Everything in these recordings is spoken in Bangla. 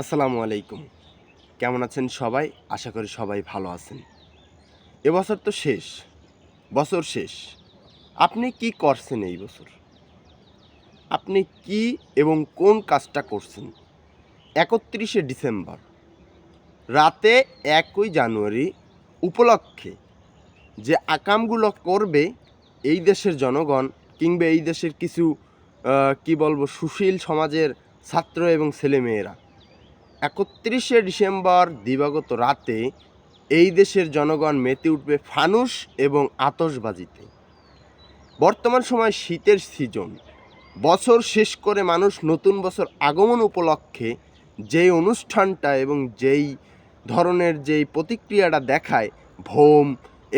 আসসালামু আলাইকুম। কেমন আছেন সবাই? আশা করি সবাই ভালো আছেন। এবছর তো শেষ। বছর শেষ। আপনি কি করছেন এই বছর? আপনি কি এবং কোন কাজটা করছেন? একত্রিশে ডিসেম্বর। রাতে একই জানুয়ারি উপলক্ষে যে আকামগুলো করবে এই দেশের জনগণ কিংবা এই দেশের কিছু কি বলব, সুশীল সমাজের ছাত্র এবং ছেলেমেয়েরা একত্রিশে ডিসেম্বর দিবাগত রাতে এই দেশের জনগণ মেতে উঠবে ফানুস এবং আতশবাজিতে। বর্তমান সময় শীতের সিজন। বছর শেষ করে মানুষ নতুন বছর আগমন উপলক্ষে যেই অনুষ্ঠানটা এবং যেই ধরনের যেই প্রতিক্রিয়াটা দেখায়, ভোম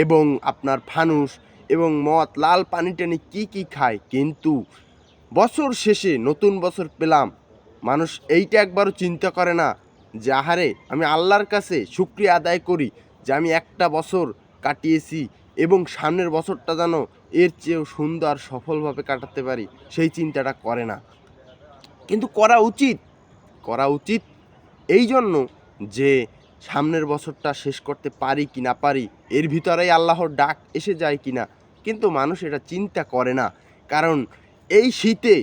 এবং আপনার ফানুস এবং মদ, লাল পানি টানি কী কী খায়, কিন্তু বছর শেষে নতুন বছর পেলাম মানুষ এইটা একবারও চিন্তা করে না যে, আহারে, আমি আল্লাহর কাছে শুক্রিয়া আদায় করি যে, আমি একটা বছর কাটিয়েছি এবং সামনের বছরটা যেন এর চেয়েও সুন্দর সফলভাবে কাটাতে পারি, সেই চিন্তাটা করে না। কিন্তু করা উচিত করা উচিত এই জন্য যে, সামনের বছরটা শেষ করতে পারি কি না পারি, এর ভিতরেই আল্লাহর ডাক এসে যায় কি না, কিন্তু মানুষ এটা চিন্তা করে না। কারণ এই শীতে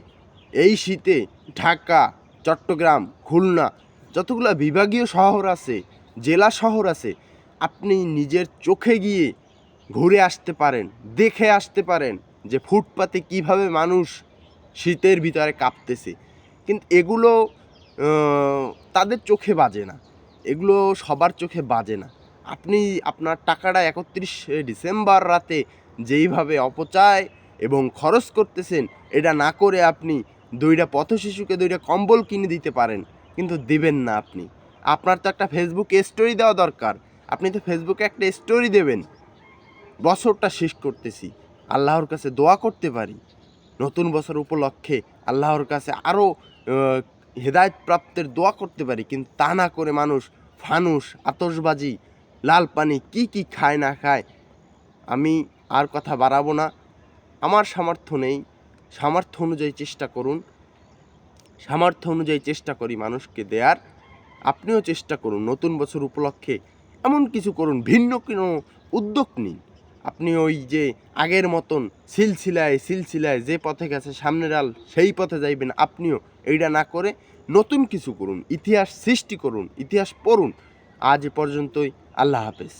এই শীতে ঢাকা চট্টগ্রাম, খুলনা, যতগুলো বিভাগীয় শহর আছে, জেলা শহর আছে, আপনি নিজের চোখে গিয়ে ঘুরে আসতে পারেন, দেখে আসতে পারেন যে ফুটপাতে কীভাবে মানুষ শীতের ভিতরে কাঁপতেছে। কিন্তু এগুলো তাদের চোখে বাজে না। এগুলো সবার চোখে বাজে না। আপনি আপনার টাকাটা একত্রিশ ডিসেম্বর রাতে যেইভাবে অপচয় এবং খরচ করতেছেন, এটা না করে আপনি দুইটা পথ শিশুকে দুইটা কম্বল কিনে দিতে পারেন, কিন্তু দিবেন না আপনি। আপনার তো একটা ফেসবুকে স্টোরি দেওয়া দরকার। আপনি তো ফেসবুকে একটা স্টোরি দেবেন। বছরটা শেষ করতেছি। আল্লাহর কাছে দোয়া করতে পারি। নতুন বছর উপলক্ষে আল্লাহর কাছে আরও হেদায়ত প্রাপ্তের দোয়া করতে পারি, কিন্তু তা না করে মানুষ ফানুস আতসবাজি লাল পানি কি কি খায়, না খায়, আমি আর কথা বাড়াবো না। আমার সামর্থ্য নেই। সামর্থ্য অনুযায়ী চেষ্টা করুন। সামর্থ্য অনুযায়ী চেষ্টা করি মানুষকে দেয়ার। আপনিও চেষ্টা করুন, নতুন বছর উপলক্ষে এমন কিছু করুন, ভিন্ন কোনো উদ্যোগ নিন। আপনি ওই যে আগের মতন সিলসিলায় সিলসিলায় যে পথে গেছে, সামনের আল সেই পথে যাইবেন, আপনিও এইটা না করে নতুন কিছু করুন, ইতিহাস সৃষ্টি করুন, ইতিহাস পড়ুন। আজ পর্যন্তই, আল্লাহ হাফেজ।